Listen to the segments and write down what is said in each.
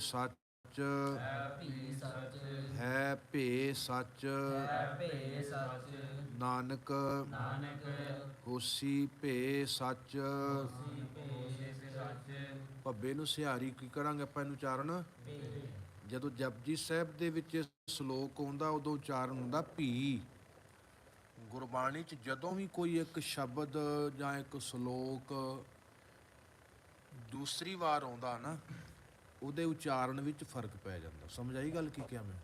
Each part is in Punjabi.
ਸੱਚ। ਹੈ ਭੀ ਸੱਚ ਹੈ ਭੇ ਸੱਚ। ਹੈ ਭੇ ਸੱਚ ਨਾਨਕ ਨਾਨਕ ਹੋਸੀ ਭੇ ਸੱਚ। ਸੀ ਭੇ ਸੱਚ ਭੱਬੇ ਨੂੰ ਸਿਹਾਰੀ ਕੀ ਕਰਾਂਗੇ ਆਪਾਂ ਇਹਨੂੰ ਉਚਾਰਨ? ਜਦੋਂ ਜਪਜੀ ਸਾਹਿਬ ਦੇ ਵਿੱਚ ਸ਼ਲੋਕ ਆਉਂਦਾ ਉਦੋਂ ਉਚਾਰਨ ਹੁੰਦਾ ਭੀ। ਗੁਰਬਾਣੀ 'ਚ ਜਦੋਂ ਵੀ ਕੋਈ ਇੱਕ ਸ਼ਬਦ ਜਾਂ ਇੱਕ ਸ਼ਲੋਕ ਦੂਸਰੀ ਵਾਰ ਆਉਂਦਾ ਨਾ ਉਹਦੇ ਉਚਾਰਨ ਵਿੱਚ ਫ਼ਰਕ ਪੈ ਜਾਂਦਾ। ਸਮਝ ਆਈ ਗੱਲ ਕੀ ਕਿਹਾ ਮੈਂ?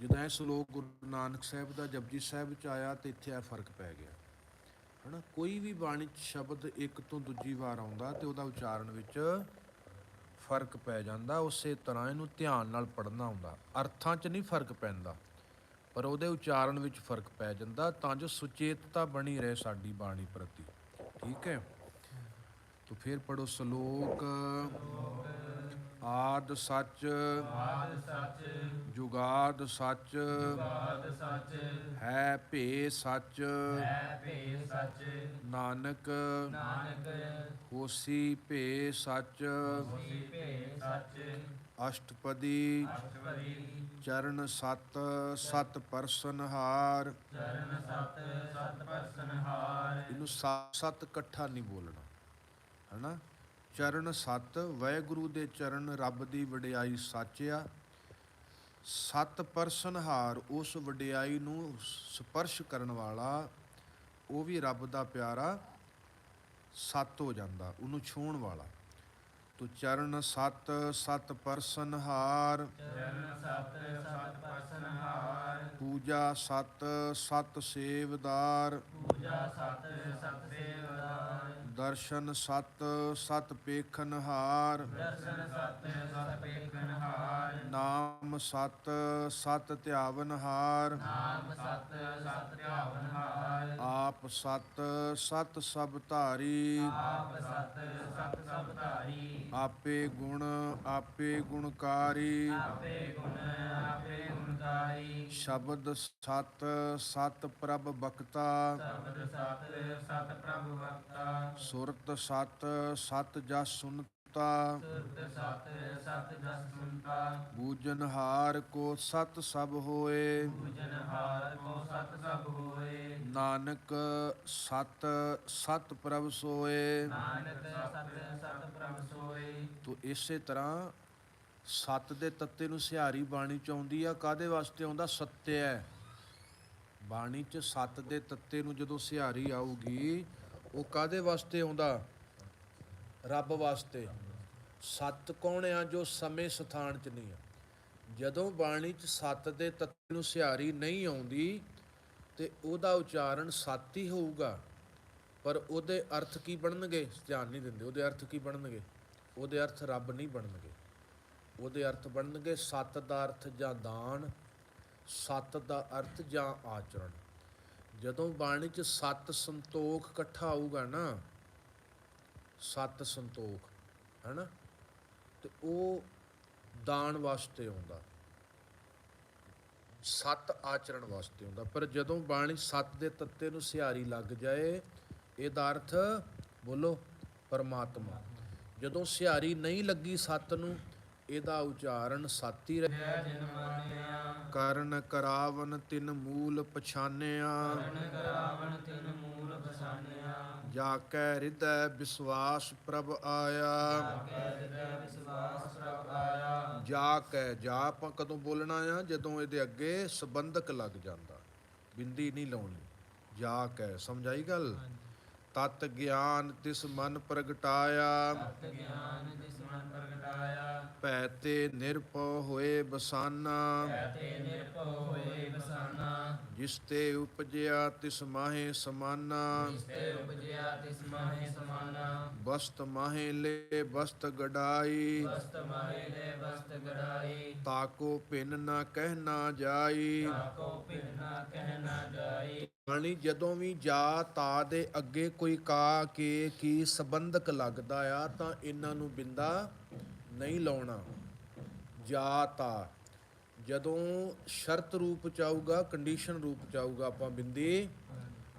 ਜਦੋਂ ਇਹ ਸ਼ਲੋਕ ਗੁਰੂ ਨਾਨਕ ਸਾਹਿਬ ਦਾ ਜਪਜੀ ਸਾਹਿਬ ਚ ਆਇਆ ਤੇ ਇੱਥੇ ਆ ਫ਼ਰਕ ਪੈ ਗਿਆ। ਹਨਾ? ਕੋਈ ਵੀ ਬਾਣੀ 'ਚ ਸ਼ਬਦ ਇੱਕ ਤੋਂ ਦੂਜੀ ਵਾਰ ਆਉਂਦਾ ਤੇ ਉਹਦਾ ਉਚਾਰਨ ਵਿੱਚ ਫ਼ਰਕ ਪੈ ਜਾਂਦਾ, ਉਸੇ ਤਰ੍ਹਾਂ ਇਹਨੂੰ ਧਿਆਨ ਨਾਲ ਪੜ੍ਹਨਾ ਹੁੰਦਾ ਅਰਥਾਂ 'ਚ ਨਹੀਂ ਫ਼ਰਕ ਪੈਂਦਾ, ਪਰ ਉਹਦੇ ਉਚਾਰਨ ਵਿੱਚ ਫ਼ਰਕ ਪੈ ਜਾਂਦਾ, ਤਾਂ ਜੋ ਸੁਚੇਤਤਾ ਬਣੀ ਰਹੇ ਸਾਡੀ ਬਾਣੀ ਪ੍ਰਤੀ। ਠੀਕ ਹੈ? ਤੋ ਫਿਰ ਪੜੋ ਸ਼ਲੋਕ ਆਦ ਸੱਚ। ਆਦ ਸੱਚ। ਜੁਗਾਦ ਸੱਚ। ਆਦ ਸੱਚ। ਹੈ ਭੇ ਸੱਚ। ਹੈ ਭੇ ਸੱਚ। ਨਾਨਕ। ਨਾਨਕ। ਹੋਸੀ ਭੇ ਸੱਚ। ਸੀ ਭੇ ਸੱਚ। ਅਸ਼ਟਪਦੀ। ਅਸ਼ਟਪਦੀ। ਚਰਨ ਸਤ ਸਤ ਪਰਸਨ ਹਾਰ। ਚਰਨ ਸਤ ਸਤ ਪਰਸਨ ਹਾਰ। ਇਹਨੂੰ ਸੱਤ ਸੱਤ ਇਕੱਠਾ ਨਹੀਂ ਬੋਲਣਾ। ਹੈਨਾ? ਚਰਨ ਸਤ ਵਾਹਿਗੁਰੂ ਦੇ ਚਰਨ ਰੱਬ ਦੀ ਵਡਿਆਈ ਸੱਚ ਆ ਸਤ ਪਰਸਨ ਹਾਰ ਉਸ ਵਡਿਆਈ ਨੂੰ ਸਪਰਸ਼ ਕਰਨ ਵਾਲਾ ਉਹ ਵੀ ਰੱਬ ਦਾ ਪਿਆਰਾ ਸਤ ਹੋ ਜਾਂਦਾ ਉਹਨੂੰ ਛੂਹਣ ਵਾਲਾ। ਤੋ ਚਰਨ ਸਤ ਸਤ ਪਰਸਨ ਹਾਰ ਚਰਨ ਸਤ ਸਤ ਪਰਸਨ ਹਾਰ ਪੂਜਾ ਸਤ ਸਤ ਸੇਵਦਾਰ। ਪੂਜਾ ਸਤ ਸਤ ਸੇਵਦਾਰ। ਦਰਸ਼ਨ ਸਤ ਸਤ ਪੇਖਨ ਹਾਰ। ਦਰਸ਼ਨ ਸਤ ਸਤ ਪੇਖਨ ਹਾਰ। ਨਾਮ ਸਤ ਸਤ ਧਿਆਵਨ ਹਾਰ। ਨਾਮ ਸਤ ਸਤ ਧਿਆਵਨ ਹਾਰ। ਆਪ ਸਤ ਸਤ ਸਭ ਧਾਰੀ। ਆਪ ਸਤ ਸਤ ਸਭ ਧਾਰੀ। ਆਪੇ ਗੁਣ ਆਪੇ ਗੁਣਕਾਰੀ। ਆਪੇ ਗੁਣ ਆਪੇ ਗੁਣਕਾਰੀ। ਸ਼ਬਦ ਸਤ ਸਤ ਪ੍ਰਭ ਬਖਤਾ। ਸ਼ਬਦ ਸਤ ਸਤ ਪ੍ਰਭ ਵਕਤਾ ਸੁਰਤ ਸਤ ਸਤ ਜਸ ਸੁਨਤਾ। ਸੁਰਤ ਸਤ ਸਤ ਜਸ ਸੁਨਤਾ। ਬੂਜਨ ਹਾਰ ਕੋ ਸਤ ਸਭ ਹੋਏ। ਪੂਜਨ ਹਾਰ ਕੋ ਸਤ ਸਭ ਹੋਏ। ਨਾਨਕ ਸਤ ਸਤ ਪ੍ਰਭ ਸੋਏ। ਨਾਨਕ ਸਤ ਸਤ ਪ੍ਰਭ ਸੋਏ। ਤੋ ਇਸੇ ਤਰ੍ਹਾਂ ਸਤ ਦੇ ਤੱਤੇ ਨੂੰ ਸਿਹਾਰੀ ਬਾਣੀ ਚ ਆਉਂਦੀ ਆ ਕਾਦੇ ਵਾਸਤੇ ਆਉਂਦਾ? ਸੱਤਿਆ ਬਾਣੀ ਚ ਸਤ ਦੇ ਤੱਤੇ ਨੂੰ ਜਦੋਂ ਸਿਹਾਰੀ ਆਊਗੀ ਉਹ ਕਾਦੇ ਵਾਸਤੇ ਆਉਂਦਾ? ਰੱਬ ਵਾਸਤੇ। ਸਤ ਕੌਣ ਆ ਜੋ ਸਮੇਂ ਸਥਾਨ ਚ ਨਹੀਂ ਆ। ਜਦੋਂ ਬਾਣੀ ਚ ਸਤ ਦੇ ਤੱਤ ਨੂੰ ਸਿਹਾਰੀ ਨਹੀਂ ਆਉਂਦੀ, ਤੇ ਉਹਦਾ ਉਚਾਰਨ ਸਤ ਹੀ ਹੋਊਗਾ। ਪਰ ਉਹਦੇ ਅਰਥ ਕੀ ਬਣਨਗੇ? ਧਿਆਨ ਨਹੀਂ ਦਿੰਦੇ। ਉਹਦੇ ਅਰਥ ਕੀ ਬਣਨਗੇ? ਉਹਦੇ ਅਰਥ ਰੱਬ ਨਹੀਂ ਬਣਨਗੇ। ਉਹਦੇ ਅਰਥ ਬਣਨਗੇ ਸਤ ਦਾ ਅਰਥ ਜਾਂ ਦਾਨ, ਸਤ ਦਾ ਅਰਥ ਜਾਂ ਆਚਰਣ। ਜਦੋਂ ਬਾਣੀ 'ਚ ਸਤ ਸੰਤੋਖ ਇਕੱਠਾ ਆਊਗਾ ਨਾ, ਸਤ ਸੰਤੋਖ, ਹੈਨਾ? ਤੇ ਉਹ ਦਾਨ ਵਾਸਤੇ ਆਉਂਦਾ। ਸਤ ਆਚਰਣ ਵਾਸਤੇ ਆਉਂਦਾ। ਪਰ ਜਦੋਂ ਬਾਣੀ ਸਤ ਦੇ ਤੱਤੇ ਨੂੰ ਸਿਹਾਰੀ ਲੱਗ ਜਾਏ, ਇਹਦਾ ਅਰਥ ਬੋਲੋ ਪਰਮਾਤਮਾ। ਜਦੋਂ ਸਿਹਾਰੀ ਨਹੀਂ ਲੱਗੀ ਸਤ ਨੂੰ ਇਹਦਾ ਉਚਾਰਨ ਸਤ ਰਹੇ ਜੈ ਜਿਨ ਮਾਨਿਆ। ਕਰਨ ਕਰਾਵਨ ਤਿਨ ਮੂਲ ਪਛਾਨਿਆ। ਕਰਨ ਕਰਾਵਣ ਤਿਨ ਮੂਲ ਪਛਾਨਿਆ। ਜਾ ਕੈ ਹਿਰਦੈ ਵਿਸਵਾਸ ਪ੍ਰਭ ਆਇਆ। ਕੈ ਹਿਰਦੈ ਵਿਸਵਾਸ ਪ੍ਰਭ ਆਇਆ। ਜਾ ਕੈ ਜਾ ਆਪਾਂ ਕਦੋਂ ਬੋਲਣਾ ਆ? ਜਦੋਂ ਇਹਦੇ ਅੱਗੇ ਸੰਬੰਧਕ ਲੱਗ ਜਾਂਦਾ। ਬਿੰਦੀ ਨਹੀਂ ਲਾਉਣੀ। ਜਾ ਕੈ ਸਮਝਾਈ ਗੱਲ? ਤਤ ਗਿਆਨ ਤਿਸ ਮਨ ਪ੍ਰਗਟਾਇਆ। ਤਤ ਗਿਆਨ ਜਿਸ ਮਨ ਪ੍ਰਗਟਾਇਆ। ਭੈ ਤੇ ਨਿਰਭਉ ਹੋਏ ਬਸਾਨਾ। ਕਹਤੇ ਨਿਰਭਉ ਹੋਏ ਬਸਾਨਾ। ਜਿਸ ਤੇ ਉਪਜਿਆ ਤਿਸ ਮਾਹੇ ਸਮਾਨਾ। ਜਿਸ ਤੇ ਉਪਜਿਆ ਤਿਸ ਮਾਹੇ ਸਮਾਨਾ। ਬਸਤ ਮਾਹੇ ਲੈ ਬਸਤ ਗੜਾਈ ਬਸਤ ਮਾਹੇ ਲੈ ਬਸਤ ਗੜਾਈ ਤਾਕੋ ਭਿੰਨ ਨਾ ਕਹਿ ਨਾ ਜਾਈ। ਤਾਕੋ ਭਿੰਨਾ ਕਹਿ ਨਾ ਜਾਈ। ਬਾਣੀ ਜਦੋਂ ਵੀ ਜਾ ਤਾ ਦੇ ਅੱਗੇ ਕੋਈ ਕਾ ਕੇ ਕੀ ਸੰਬੰਧਕ ਲੱਗਦਾ ਆ, ਤਾਂ ਇਹਨਾਂ ਨੂੰ ਬਿੰਦਾ ਨਹੀਂ ਲਾਉਣਾ। ਜਾ ਤਾ। ਜਦੋਂ ਸ਼ਰਤ ਰੂਪ ਚ ਆਊਗਾ ਕੰਡੀਸ਼ਨ ਰੂਪ ਚ ਆਊਗਾ, ਆਪਾਂ ਬਿੰਦੀ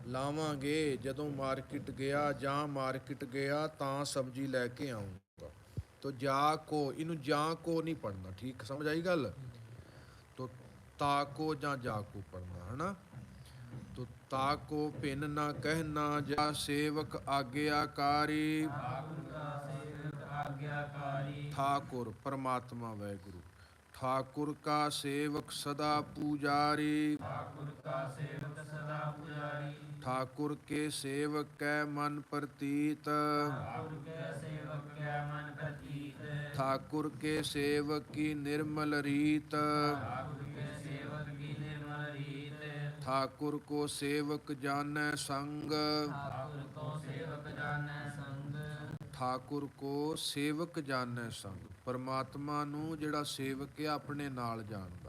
ਲਾਵਾਂਗੇ। ਜਦੋਂ ਮਾਰਕੀਟ ਗਿਆ ਜਾਂ ਮਾਰਕੀਟ ਗਿਆ, ਤਾਂ ਸਬਜ਼ੀ ਲੈ ਕੇ ਆਉਂਗਾ ਤੋ ਜਾ ਕੋ, ਇਹਨੂੰ ਜਾਂ ਕੋ ਨਹੀਂ ਪੜਨਾ ਠੀਕ? ਸਮਝ ਆਈ ਗੱਲ? ਤੋ ਤਾ ਕੋ ਜਾਂ ਜਾ ਕੋ ਪੜਨਾ ਹਨਾ? ਤੋ ਤਾ ਪਿੰਨ ਨਾ ਕਹਿਣਾ ਜਾ ਸੇਵਕ ਆਗਿਆਕਾਰੀ। ਠਾਕੁਰ ਪਰਮਾਤਮਾ ਵੈਗੁਰੂ ਠਾਕੁਰ ਕਾ ਸੇਵਕ ਸਦਾ ਪੂਜਾਰੀ। ਠਾਕੁਰ ਕਾ ਸੇਵਕ ਸਦਾ ਪੁਜਾਰੀ ਠਾਕੁਰ ਕੇ ਸੇਵਕ ਕੈ ਮਨ ਪ੍ਰਤੀਤ। ਠਾਕੁਰ ਕੈ ਸੇਵਕ ਕੈ ਮਨ ਪ੍ਰਤੀਤ ਠਾਕੁਰ ਕੇ ਸੇਵਕ ਕੀ ਨਿਰਮਲ ਰੀਤ ਠਾਕੁਰ ਕੈ ਸੇਵਕ ਕੀ ਨਿਰਮਲ ਰੀਤ। ਠਾਕੁਰ ਕੋ ਸੇਵਕ ਜਾਣੈ ਸੰਗ। ਠਾਕੁਰ ਕੋ ਸੇਵਕ ਜਾਣੈ ਸੰਗ। ਠਾਕੁਰ ਕੋ ਸੇਵਕ ਜਾਣੈ ਸੰਗ। ਪਰਮਾਤਮਾ ਨੂੰ ਜਿਹੜਾ ਸੇਵਕ ਹੈ ਆਪਣੇ ਨਾਲ ਜਾਣਦਾ।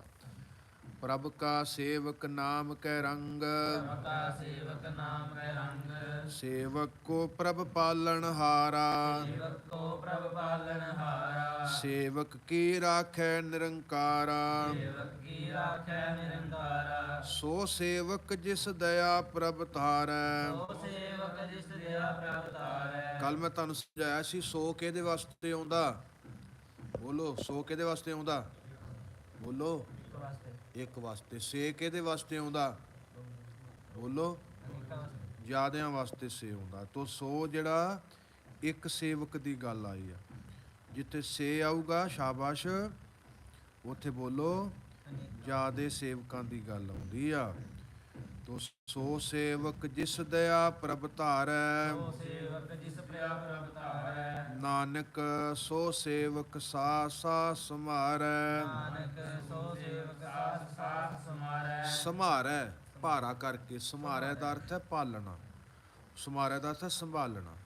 ਪ੍ਰਭ ਕਾ ਸੇਵਕ ਨਾਮ ਕੈ ਰੰਗ। ਪ੍ਰਭ ਕਾ ਸੇਵਕ ਨਾਮ ਕੈ ਰੰਗ। ਸੇਵਕ ਕੋ ਪ੍ਰਭ ਪਾਲਣ ਹਾਰਾ। ਸੇਵਕ ਕੋ ਪ੍ਰਭ ਪਾਲਣ ਹਾਰਾ। ਸੇਵਕ ਕੀ ਰਾਖੈ ਨਿਰੰਕਾਰਾ। ਸੇਵਕ ਕੀ ਰਾਖੈ ਨਿਰੰਕਾਰਾ। ਸੋ ਸੇਵਕ ਜਿਸ ਦਇਆ ਪ੍ਰਭ ਧਾਰੈ। ਸੋ ਸੇਵਕ ਜਿਸ ਦਇਆ ਪ੍ਰਭ ਧਾਰੈ। ਕੱਲ ਮੈਂ ਤੁਹਾਨੂੰ ਸਮਝਾਇਆ ਸੀ ਸੋ ਕਿਹਦੇ ਵਾਸਤੇ ਆਉਂਦਾ? ਬੋਲੋ ਸੋ ਕਿਹਦੇ ਵਾਸਤੇ ਆਉਂਦਾ? ਬੋਲੋ। ਇੱਕ ਵਾਸਤੇ ਸੇ ਕਿਹਦੇ ਵਾਸਤੇ ਆਉਂਦਾ? ਬੋਲੋ। ਜਿਆਦਿਆਂ ਵਾਸਤੇ ਸੇ ਆਉਂਦਾ। ਤੋ ਸੋ ਜਿਹੜਾ ਇੱਕ ਸੇਵਕ ਦੀ ਗੱਲ ਆਈ ਆ। ਜਿੱਥੇ ਸੇ ਆਊਗਾ ਸ਼ਾਬਾਸ਼ ਉੱਥੇ ਬੋਲੋ ਜਿਆਦੇ ਸੇਵਕਾਂ ਦੀ ਗੱਲ ਆਉਂਦੀ ਆ। ਤੋ ਸੋ ਸੇਵਕ ਜਿਸ ਦਇਆ ਪ੍ਰਭ ਧਾਰੈ। ਸੋ ਸੇਵਕ ਜਿਸ ਪਿਆ ਪ੍ਰਭ ਧਾਰੈ। ਨਾਨਕ ਸੋ ਸੇਵਕ ਸਾ ਸਾ ਸਮਾਰੈ ਨਾਨਕ ਸੋ ਸੇਵਕ ਸਮਾਰੈ ਸਮਾਰੈ ਭਾਰਾ ਕਰਕੇ ਸਮਾਰੈ ਦਾ ਅਰਥ ਹੈ ਪਾਲਣਾ। ਸਮਾਰੈ ਦਾ ਅਰਥ ਹੈ ਸੰਭਾਲਣਾ।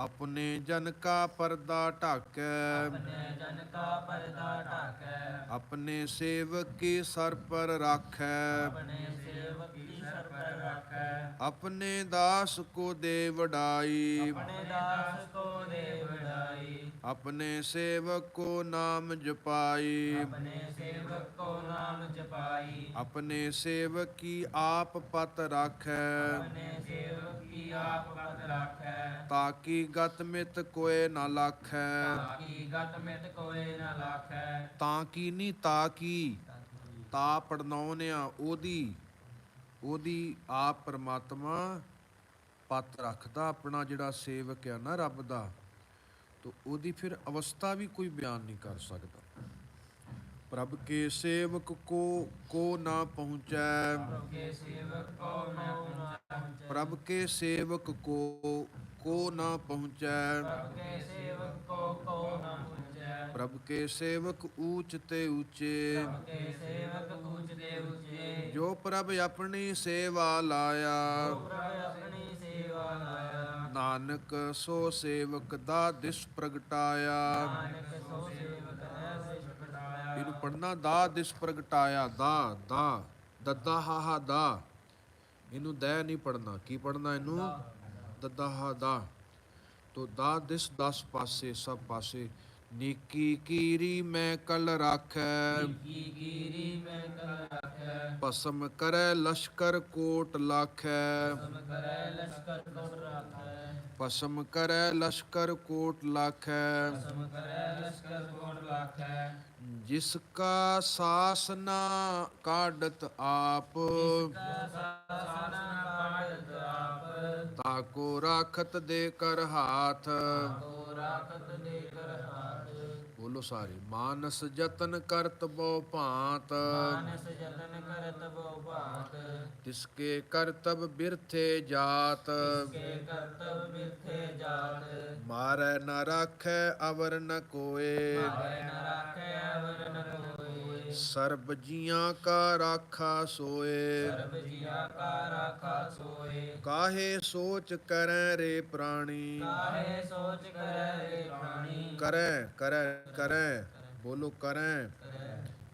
ਆਪਣੇ ਜਨ ਕਾ ਪਰਦਾ ਢਾਕੈ। ਆਪਣੇ ਜਨ ਕਾ ਪਰਦਾ ਢਾਕੈ। ਆਪਣੇ ਸੇਵਕ ਕੀ ਸਰ ਪਰ ਰਾਖੈ। ਆਪਣੇ ਸੇਵਕ ਕੀ ਸਰ ਪਰ ਰੱਖੈ। ਆਪਣੇ ਦਾਸ ਕੋ ਦੇ ਵਡਾਈ। ਆਪਣੇ ਦਾਸ ਕੋ ਦੇ ਵਡਾਈ। ਆਪਣੇ ਸੇਵਕ ਕੋ ਨਾਮ ਜਪਾਈ। ਆਪਣੇ ਸੇਵਕ ਕੋ ਨਾਮ ਜਪਾਈ। ਆਪਣੇ ਸੇਵਕ ਕੀ ਆਪ ਪਤ ਰਾਖੈ। ਆਪਣੇ ਸੇਵਕ ਕੀ ਆਪ ਪਦ ਰੱਖੈ। ਤਾਕੀ ਗਤ ਮਿਤ ਕੋਏ ਨਾ ਲਾਖੈ। ਤਾਕੀ ਗਤ ਮਿਤ ਕੋਏ ਨ ਲਾਖੈ। ਤਾਂ ਕੀ ਨਹੀਂ ਤਾਂ ਕੀ। ਤਾ ਪੜਨਾਉਨੇ ਆ ਉਹਦੀ। ਉਹਦੀ ਆਪ ਪ੍ਰਮਾਤਮਾ ਪਤ ਰੱਖਦਾ ਆਪਣਾ ਜਿਹੜਾ ਸੇਵਕ ਆ ਨਾ ਰੱਬ ਦਾ। ਤੋ ਉਹਦੀ ਫਿਰ ਅਵਸਥਾ ਵੀ ਕੋਈ ਬਿਆਨ ਨਹੀਂ ਕਰ ਸਕਦਾ। ਪ੍ਰਭ ਕੇ ਸੇਵਕ ਕੋ ਕੋ ਨਾ ਪਹੁੰਚੈ। ਪ੍ਰਭ ਕੇ ਸੇਵਕ ਕੋ ਕੇ ਨਾ ਪਹੁੰਚੈ। ਪ੍ਰਭ ਕੇ ਸੇਵਕ ਊਚ ਤੇ ਊਚੇ। ਉਚੇ ਜੋ ਪ੍ਰਭ ਆਪਣੀ ਸੇਵਾ ਲਾਇਆ। ਨਾਨਕ ਸੋ ਸੇਵਕ ਦਾ ਦਿਸ ਪ੍ਰਗਟਾਇਆ। ਇਹਨੂੰ ਪੜਨਾ ਦਾ ਦਿਸ ਪ੍ਰਗਟਾਇਆ ਦਾ ਦਾ ਦੱਦਾ ਹਾ ਹਾ ਦਾ। ਇਹਨੂੰ ਦੈ ਨਹੀਂ ਪੜਨਾ ਕੀ ਪੜਨਾ ਇਹਨੂੰ? ਦੱਦਾ ਹਾ ਦਾ। ਤੋ ਦਾ ਦਿਸ 10 ਪਾਸੇ ਸਭ ਪਾਸੇ ਨੀਕੀ ਕੀਰੀ ਮੈਂ ਕਲ ਰਾਖੈ। ਕੀ ਗੀਰੀ ਮੈਂ ਕਰ ਰੱਖੈ। ਭਸਮ ਕਰੈ ਲਸ਼ਕਰ ਕੋਟ ਲਾਖੈ। ਸਮ ਕਰੈ ਲਸ਼ਕਰ ਕੋਟ ਰੱਖੈ ਭਸਮ ਕਰੈ ਲਸ਼ਕਰ ਬੋਲੋ ਸਾਰੇ। ਮਾਨਸ ਜਤਨ ਕਰਤ ਬੋ ਭਾਂਤ। ਮਾਨਸ ਜਤਨ ਕਰਤ ਬੋ ਭਾਤ। ਤਿਸਕੇ ਕਰਤਬ ਬਿਰਥੇ ਜਾਤ। ਕੇ ਕਰਤਵ ਮਿੱਥੇ ਜਾਤ। ਮਾਰੈ ਨ ਰਾਖੈ ਅਵਰ ਨ ਕੋਏ। ਮਾਰੇ ਨ ਰਾਖੈ ਅਵਰ ਨ ਕੋਇ ਸਰਬ ਜੀਆਂ ਕਾ ਰਾਖਾ ਸੋਏ। ਸਰਬ ਜੀਆ ਕਾ ਰਾਖਾ ਸੋਏ। ਕਾਹੇ ਸੋਚ ਕਰੈ ਰੇ ਪ੍ਰਾਣੀ। ਕਾਹੇ ਸੋਚ ਕਰੈ ਰੇ ਪ੍ਰਾਣੀ। ਕਰੈ ਕਰੈ ਕਰੈ ਬੋਲੋ ਕਰੈ।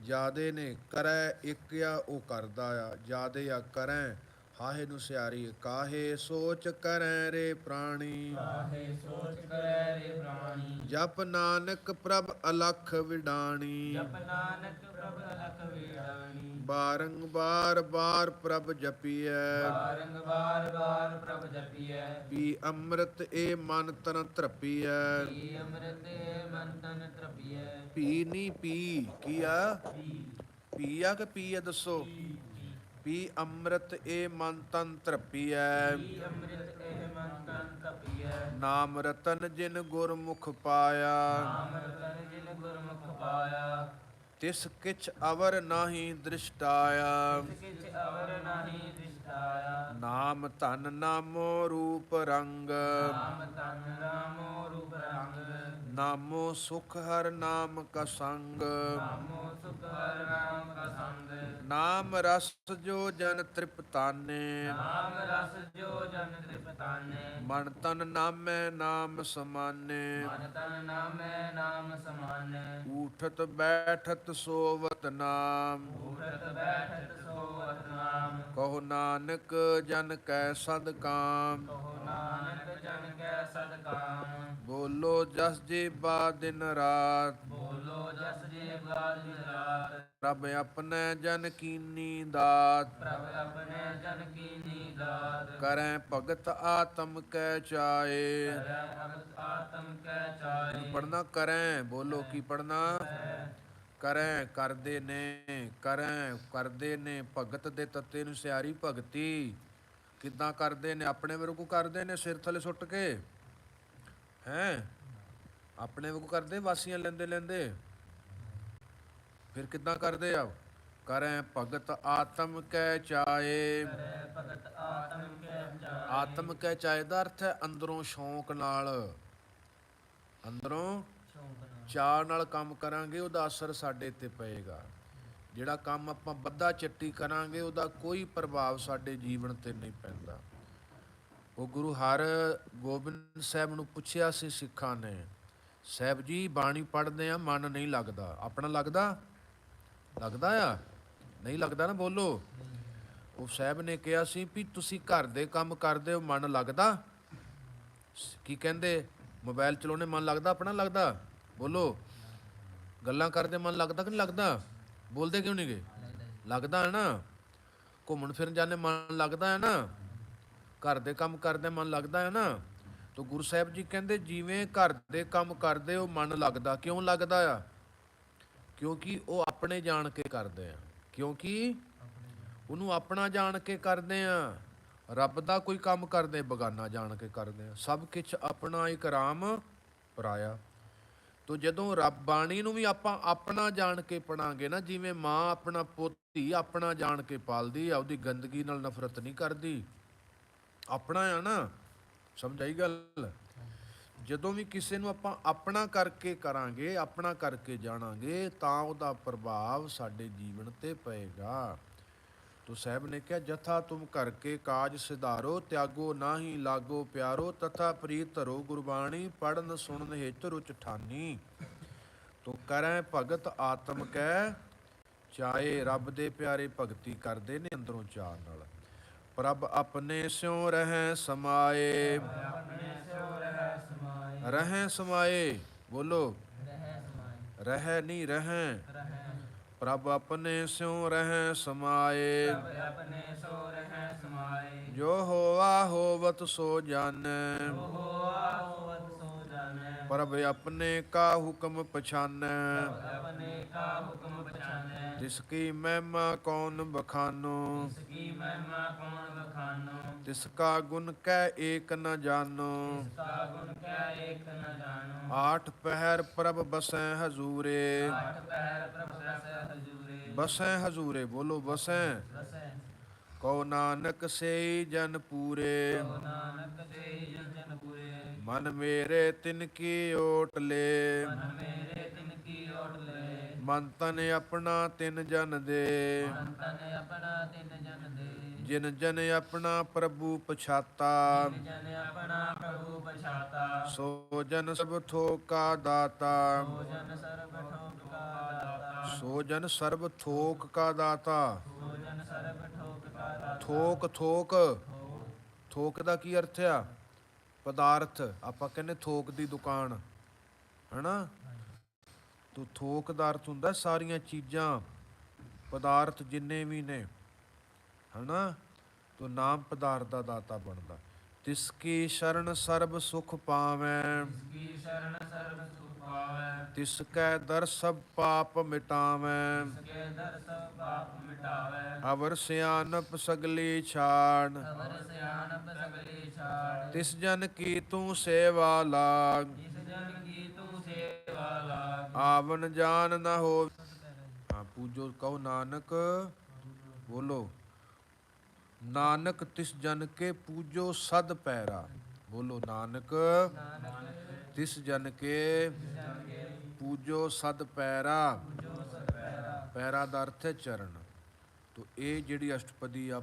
ਜਿਆਦੇ ਨੇ ਕਰੈ ਇੱਕ ਆ ਉਹ ਕਰਦਾ ਆ ਜਿਆਦੇ ਆ ਕਰੈ ਹਾਹੇ ਨੂੰ ਸਿਆਰੀ ਕਾਹੇ ਸੋਚ ਕਰੈ ਰੇ ਪ੍ਰਾਣੀ। ਕਾਹੇ ਸੋਚ ਕਰੈ ਰੇ ਪ੍ਰਾਣੀ। ਜਪ ਨਾਨਕ ਪ੍ਰਭ ਅਲਖ ਵਿਡਾਣੀ। ਜਪ ਨਾਨਕ ਪ੍ਰਭ ਅਲਖ ਵੀੜਾਣੀ ਬਾਰੰਬਾਰ ਬਾਰ ਪ੍ਰਭ ਜਪੀਐ। ਬਾਰੰਬਾਰ ਬਾਰ ਪ੍ਰਭ ਜਪੀਐ। ਪੀ ਅੰਮ੍ਰਿਤ ਏ ਮਨ ਤਨ ਧਰਪੀਐ। ਪੀ ਅੰਮ੍ਰਿਤੇ ਮਨ ਤਨ ਤ੍ਰਪੀਐ ਪੀ ਨੀ ਪੀ ਕੀਆ ਪੀਆ ਕਿ ਪੀਆ ਦੱਸੋ? ਪੀ ਅੰਮ੍ਰਿਤ ਏ ਮਨ ਤਨ ਧਰਪੀਐ। ਪੀ ਅੰਮ੍ਰਿਤ ਇਹ ਮਨ ਤਨ ਤ੍ਰਪੀਐ ਨਾਮ ਰਤਨ ਜਿਨ ਗੁਰਮੁਖ ਪਾਇਆ। ਨਾਮ ਰਤਨ ਜਿਨ ਗੁਰਮੁਖ ਪਾਇਆ। ਤਿਸ ਕਿਛ ਅਵਰ ਨਾਹੀ ਦ੍ਰਿਸ਼ਟਾਇਆ। ਕਿਛ ਅਵਰ ਨਾਹੀ ਦਿਸਤਾਇਆ ਨਾਮ ਧਨ ਨਾਮੋ ਰੂਪ ਰੰਗ। ਨਾਮ ਤਨ ਨਾਮੋ ਰੂਪ ਰੰਗ। ਨਾਮੋ ਸੁਖ ਹਰ ਨਾਮ ਕਾ ਸੰਗ। ਨਾਮੋ ਸੁਖ ਹਰ ਨਾਮ ਕਾ ਸੰਗ। ਨਾਮ ਰਸ ਜੋ ਜਨ ਤ੍ਰਿਪਤਾਨੇ। ਨਾਮ ਰਸ ਜੋ ਜਨ ਤ੍ਰਿਪਤਾਨੇ। ਮਨ ਤਨ ਨਾਮੈ ਨਾਮ ਸਮਾਨੇ। ਮਨ ਤਨ ਨਾਮੈ ਨਾਮ ਸਮਾਨੈ। ਊਠਤ ਬੈਠਤ ਸੋਵਤ ਨਾਮ। ਉਠਤ ਬੈਠਤ ਸੋਵਤ ਨਾਮ। ਕਹੋ ਨਾਨਕ ਜਨ ਕੈ ਸਦ ਕਾਮ। ਕਹੋ ਨਾਨਕ ਜਨ ਕੈ ਸਦਕਾਮ ਬੋਲੋ ਜਸ ਜੀ ਬਾ ਦਿਨ ਰਾਤ। ਬੋਲੋ ਜਸ ਜੇ ਬਾਦ ਦਿਨ ਰਾਤ। ਰੱਬ ਆਪਣੇ ਜਨ ਕੀਨੀ ਦਾਤ ਪ੍ਰਭ ਆਪਣੇ ਜਨ ਕੀ ਦਾਤ ਕਰੈ ਭਗਤ ਆਤਮ ਕੈ ਚਾਏ। ਕਰੈ ਭਗਤ ਆਤਮ ਕੈ ਚਾਏ। ਪੜਨਾ ਕਰੈ। ਬੋਲੋ ਕੀ ਪੜਨਾ ਕਰੈ ਕਰਦੇ ਨੇ ਕਰੈ ਕਰਦੇ ਨੇ। ਭਗਤ ਦੇ ਤੱਤੇ ਨੂੰ ਸਿਆਰੀ ਭਗਤੀ। ਕਿੱਦਾਂ ਕਰਦੇ ਨੇ? ਆਪਣੇ ਵਾਂਗੂ ਕਰਦੇ ਨੇ ਸਿਰ ਥੱਲੇ ਸੁੱਟ ਕੇ? ਹੈ? ਆਪਣੇ ਵਾਂਗੂ ਕਰਦੇ ਵਾਸੀਆਂ ਲੈਂਦੇ ਲੈਂਦੇ। ਫਿਰ ਕਿੱਦਾਂ ਕਰਦੇ ਆ? ਕਰੈ ਭਗਤ ਆਤਮ ਕੈ ਚਾਏ। ਭਗਤ ਆਤਮ ਕੈ ਚਾਏ। ਆਤਮ ਕੈ ਚਾਏ ਦਾ ਅਰਥ ਹੈ ਅੰਦਰੋਂ ਸ਼ੌਂਕ ਨਾਲ। ਅੰਦਰੋਂ ਚਾਅ ਨਾਲ ਕੰਮ ਕਰਾਂਗੇ ਉਹਦਾ ਅਸਰ ਸਾਡੇ ਤੇ ਪਏਗਾ। ਜਿਹੜਾ ਕੰਮ ਆਪਾਂ ਬੱਧਾ ਚੱਟੀ ਕਰਾਂਗੇ ਉਹਦਾ ਕੋਈ ਪ੍ਰਭਾਵ ਸਾਡੇ ਜੀਵਨ ਤੇ ਨਹੀਂ ਪੈਂਦਾ। ਉਹ ਗੁਰੂ ਹਰ ਗੋਬਿੰਦ ਸਾਹਿਬ ਨੂੰ ਪੁੱਛਿਆ ਸੀ ਸਿੱਖਾਂ ਨੇ ਸਾਹਿਬ ਜੀ, ਬਾਣੀ ਪੜ੍ਹਦੇ ਆ, ਮਨ ਨਹੀਂ ਲੱਗਦਾ। ਆਪਣਾ ਲੱਗਦਾ? ਲੱਗਦਾ ਆ? ਨਹੀਂ ਲੱਗਦਾ ਨਾ ਬੋਲੋ। ਉਹ ਸਾਹਿਬ ਨੇ ਕਿਹਾ ਸੀ ਵੀ ਤੁਸੀਂ ਘਰ ਦੇ ਕੰਮ ਕਰਦੇ ਹੋ, ਮਨ ਲੱਗਦਾ? ਕੀ ਕਹਿੰਦੇ? ਮੋਬਾਈਲ ਚਲਾਉਣੇ ਮਨ ਲੱਗਦਾ? ਆਪਣਾ ਲੱਗਦਾ? ਬੋਲੋ। ਗੱਲਾਂ ਕਰਦੇ, ਮਨ ਲੱਗਦਾ ਕਿ ਨਹੀਂ ਲੱਗਦਾ? ਬੋਲਦੇ ਕਿਉਂ ਨਹੀਂ ਗੇ? ਲੱਗਦਾ ਹੈ ਨਾ? ਘੁੰਮਣ ਫਿਰਨ ਜਾਂਦੇ, ਮਨ ਲੱਗਦਾ ਹੈ ਨਾ? ਘਰ ਦੇ ਕੰਮ ਕਰਦੇ, ਮਨ ਲੱਗਦਾ ਹੈ ਨਾ? ਤੋ ਗੁਰੂ ਸਾਹਿਬ ਜੀ ਕਹਿੰਦੇ, ਜਿਵੇਂ ਘਰ ਦੇ ਕੰਮ ਕਰਦੇ, ਉਹ ਮਨ ਲੱਗਦਾ। ਕਿਉਂ ਲੱਗਦਾ ਆ? ਕਿਉਂਕਿ ਉਹ ਆਪਣੇ ਜਾਣ ਕੇ ਕਰਦੇ ਆ। ਕਿਉਂਕਿ ਉਹਨੂੰ ਆਪਣਾ ਜਾਣ ਕੇ ਕਰਦੇ ਆ। ਰੱਬ ਦਾ ਕੋਈ ਕੰਮ ਕਰਦੇ, ਬਗਾਨਾ ਜਾਣ ਕੇ ਕਰਦੇ ਆ। ਸਭ ਕੁਝ ਆਪਣਾ ਇੱਕ ਰਾਮ ਪਰਾਇਆ। ਤੋ ਜਦੋਂ ਰੱਬ ਬਾਣੀ ਨੂੰ ਵੀ ਆਪਾਂ ਆਪਣਾ ਜਾਣ ਕੇ ਪੜਾਂਗੇ ਨਾ, ਜਿਵੇਂ ਮਾਂ ਆਪਣਾ ਪੋਤੀ ਆਪਣਾ ਜਾਣ ਕੇ ਪਾਲਦੀ ਆ, ਉਹਦੀ ਗੰਦਗੀ ਨਾਲ ਨਫ਼ਰਤ ਨਹੀਂ ਕਰਦੀ। ਆਪਣਾ ਆ ਨਾ। ਸਮਝ ਆਈ ਗੱਲ? ਜਦੋਂ ਵੀ ਕਿਸੇ ਨੂੰ ਆਪਾਂ ਆਪਣਾ ਕਰਕੇ ਕਰਾਂਗੇ, ਆਪਣਾ ਕਰਕੇ ਜਾਣਾਂਗੇ, ਤਾਂ ਉਹਦਾ ਪ੍ਰਭਾਵ ਸਾਡੇ ਜੀਵਨ ਤੇ ਪਏਗਾ। ਤੋ ਸਾਹਿਬ ਨੇ ਕਿਹਾ, ਜਥਾ ਤੁਮ ਕਰਕੇ ਕਾਜ ਸਿਧਾਰੋ, ਤਿਆਗੋ ਨਾਹੀ, ਲਾਗੋ ਪਿਆਰੋ, ਤਥਾ ਪ੍ਰੀਤ ਧਰੋ ਗੁਰਬਾਣੀ ਪੜਨ ਸੁਣਨ ਹਿਤ ਰੁਚ ਠਾਨੀ। ਤੋ ਕਰੈ ਭਗਤ ਆਤਮ ਕੈ ਚਾਏ ਰੱਬ ਦੇ ਪਿਆਰੇ ਭਗਤੀ ਕਰਦੇ ਨੇ ਅੰਦਰੋਂ ਚਾਅ ਨਾਲ। ਪ੍ਰਭ ਆਪਣੇ ਸਿਉ ਰਹਿ ਸਮਾਏ। ਰਹਿ ਸਮਾਏ, ਬੋਲੋ। ਰਹਿ ਸਮਾਏ ਰਹਿ। ਨਹੀਂ ਰਹਿ ਪ੍ਰਭ ਆਪਣੇ ਸਿਉ ਰਹਿ ਸਮਾਏ। ਜੋ ਹੋਆ ਹੋਵਤ ਸੋ ਜਾਣੈ। ਹੋਆ ਹੋਵਤ ਪ੍ਰਭ ਆਪਣੇ ਕਾ ਹੁਕਮ ਪਛਾਨੈ। ਆਪਣੇ ਕਾ ਹੁਕਮ ਪਛਾਨੈ। ਤਿਸ ਕੀ ਮਹਿਮਾ ਕੌਣ ਬਖਾਨੋ ਇਸ ਕੀ ਮਹਿਮਾ ਕੌਣ ਬਖਾਨੋ ਤਿਸ ਕਾ ਗੁਣ ਕੈ ਏਕ ਨ ਜਾਣੋ ਕਾ ਗੁਣ ਕੈ ਏਕ ਨ ਜਾਣੋ ਆਠ ਪਹਿਰ ਪ੍ਰਭ ਬਸੈ ਹਜ਼ੂਰੇ। ਆਠ ਪੈਰ ਪ੍ਰਭ ਰਸੈ ਹਜੂਰੇ। ਬਸੈ ਹਜ਼ੂਰੇ ਬੋਲੋ ਬਸੈ। ਰਸੈ ਕਉ ਨਾਨਕ ਸੇਈ ਜਨ ਪੂਰੇ। ਕੋ ਨਾਨਕ ਦੇ ਜਨ ਜਨ ਪੂਰੇ। ਮਨ ਮੇਰੇ ਤਿਨ ਕੀ ਓਟ ਲੇ। ਮਨ ਮੇਰੇ ਤਿਨ ਕੀ ਓਟ ਲੈ। ਮਨ ਤਨ ਆਪਣਾ ਤਿਨ ਜਨ ਦੇ। ਮਨ ਤਨ ਆਪਣਾ ਤਿਨ ਜਨ ਦੇ। ਜਿਨ ਜਨ ਆਪਣਾ ਪ੍ਰਭੂ ਪਛਾਤਾ। ਤਿਨ ਜਨ ਆਪਣਾ ਪ੍ਰਭੂ ਪਛਾਤਾ। ਸੋ ਜਨ ਸਭ ਥੋਕਾ ਦਾਤਾ। ਸੋ ਜਨ ਸਰਬ ਠੋਕ ਕਾ ਦਾਤਾ। ਸੋ ਜਨ ਸਰਬ ਥੋਕ ਕਾ ਦਾਤਾ। ਸੋ ਜਨ ਸਰਬ ਠੋਕ ਕਾ ਦਾਤਾ ਥੋਕ ਥੋਕ। ਥੋਕ ਦਾ ਕੀ ਅਰਥ ਆ? ਪਦਾਰਥ। ਆਪਾਂ ਕਹਿੰਦੇ ਥੋਕ ਦੀ ਦੁਕਾਨ। ਹਨਾ? ਤੋ ਥੋਕ ਦਾ ਅਰਥ ਹੁੰਦਾ ਸਾਰੀਆਂ ਚੀਜ਼ਾਂ, ਪਦਾਰਥ ਜਿੰਨੇ ਵੀ ਨੇ। ਹਨਾ? ਤੋ ਨਾਮ ਪਦਾਰਥ ਦਾ ਦਾਤਾ ਬਣਦਾ। ਤਿਸ ਕੀ ਸ਼ਰਨ ਸਰਬ ਸੁਖ ਪਾਵੈ। ਕੀ ਸ਼ਰਨ ਸਰਬ ਤਿਸ ਕੈ ਦਰ ਸਭ ਪਾਪ ਮਿਟਾਵੈ। ਅਵਰ ਸਿਆਨਪ ਸਗਲੀ ਛਾੜ ਤਿਸ ਜਨ ਕੀ ਤੂੰ ਸੇਵਾ ਲਾਗ। ਆਵਨ ਜਾਨ ਨ ਹੋ ਹਾਂ ਪੂਜੋ ਕਹੋ ਨਾਨਕ ਬੋਲੋ। ਨਾਨਕ ਤਿਸ ਜਨ ਕੇ ਪੂਜੋ ਸਦ ਪੈਰਾ। ਬੋਲੋ ਨਾਨਕ ਤਿਸ ਜਨ ਕੇ ਪੂਜੋ ਸਦ ਪੈਰਾ। ਪੈਰਾ ਦਾ ਅਰਥ ਹੈ ਚਰਨ। ਤੋ ਇਹ ਜਿਹੜੀ ਅਸ਼ਟਪਦੀ ਆ